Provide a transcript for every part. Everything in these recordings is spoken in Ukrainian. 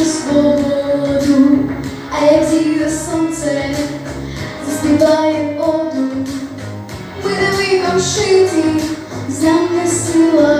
ще свободу, а як зігріє сонце заспіває оду, видали нам шиті, занесила.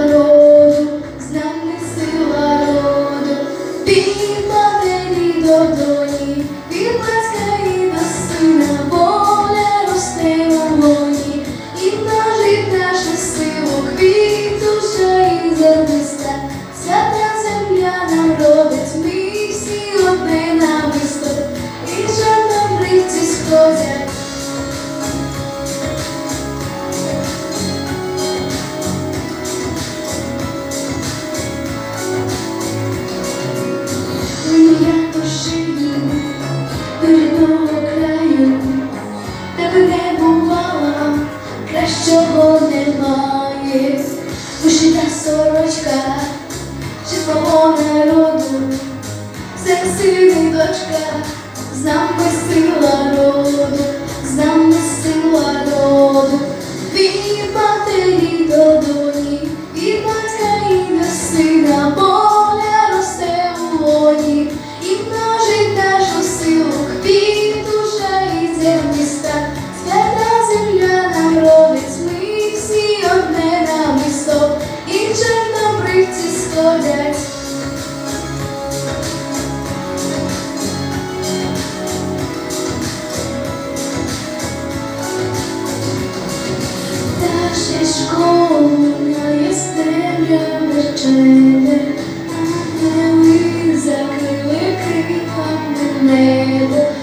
Вернула краю, тебе не бувала, кращого немає, вишита сорочка чи свого народу, все сини дочка, знам без You.